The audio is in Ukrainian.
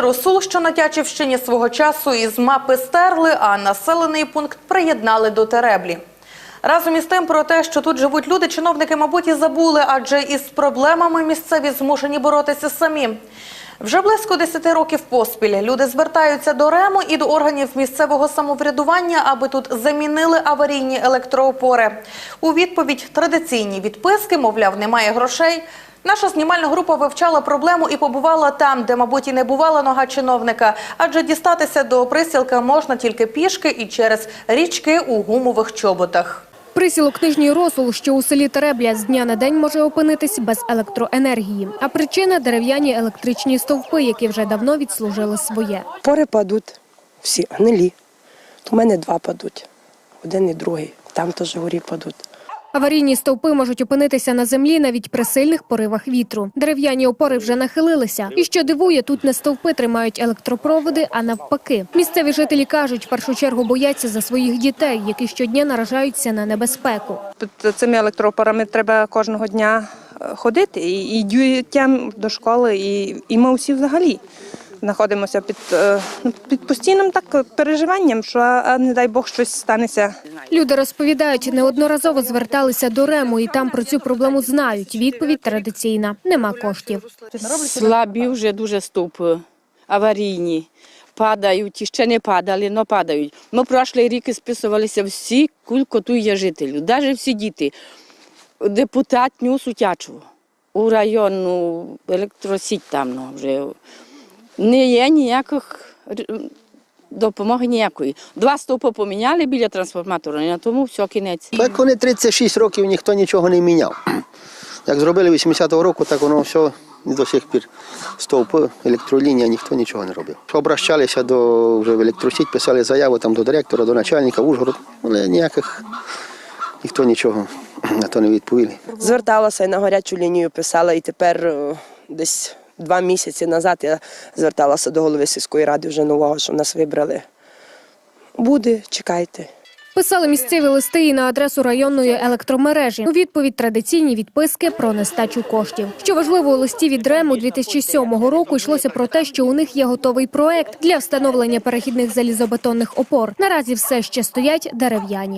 Росул, що на Тячівщині свого часу із мапи стерли, а населений пункт приєднали до Тереблі. Разом із тим про те, що тут живуть люди, чиновники, мабуть, і забули, адже із проблемами місцеві змушені боротися самі. Вже близько 10 років поспіль люди звертаються до РЕМу і до органів місцевого самоврядування, аби тут замінили аварійні електроопори. У відповідь традиційні відписки, мовляв, немає грошей. Наша знімальна група вивчала проблему і побувала там, де, мабуть, і не бувала нога чиновника, адже дістатися до присілка можна тільки пішки і через річки у гумових чоботах. Присілок Нижній Росул, що у селі Теребля з дня на день може опинитись без електроенергії. А причина – дерев'яні електричні стовпи, які вже давно відслужили своє. Пори падуть всі гнилі. У мене два падуть, один і другий. Там теж горі падуть. Аварійні стовпи можуть опинитися на землі навіть при сильних поривах вітру. Дерев'яні опори вже нахилилися. І що дивує, тут не стовпи тримають електропроводи, а навпаки. Місцеві жителі кажуть, в першу чергу бояться за своїх дітей, які щодня наражаються на небезпеку. Під цими електропорами треба кожного дня е, ходити і, дітям до школи, і, ми всі взагалі знаходимося під, е, ну, під постійним так переживанням, що не дай Бог щось станеться. Люди розповідають, неодноразово зверталися до Рему і там про цю проблему знають. Відповідь традиційна – нема коштів. Слабі вже дуже стовпи, аварійні. Падають, і ще не падали, але падають. Ми прошлий рік списувалися всі, кілько тут є жителів, навіть всі діти. Депутат нюс утячу у районну електросіть там ну, вже. Не є ніяких допомоги ніякої. Два стовпи поміняли біля трансформатора, і на тому все кінець. Так вони 36 років ніхто нічого не міняв. Як зробили 80-го року, так воно все до сих пір. Стовпи, електролінія, ніхто нічого не робив. Обращалися до вже в електросіть, писали заяву там, до директора, до начальника Ужгород, але ніяких ніхто нічого на то не відповіли. Зверталася і на гарячу лінію писала, і тепер е, десь два місяці назад я зверталася до голови сільської ради вже нового, що нас вибрали. Буде, чекайте. Писали місцеві листи і на адресу районної електромережі. У відповідь традиційні відписки про нестачу коштів. Що важливо, у листі від РЕМу 2007 року йшлося про те, що у них є готовий проект для встановлення перехідних залізобетонних опор. Наразі все ще стоять дерев'яні.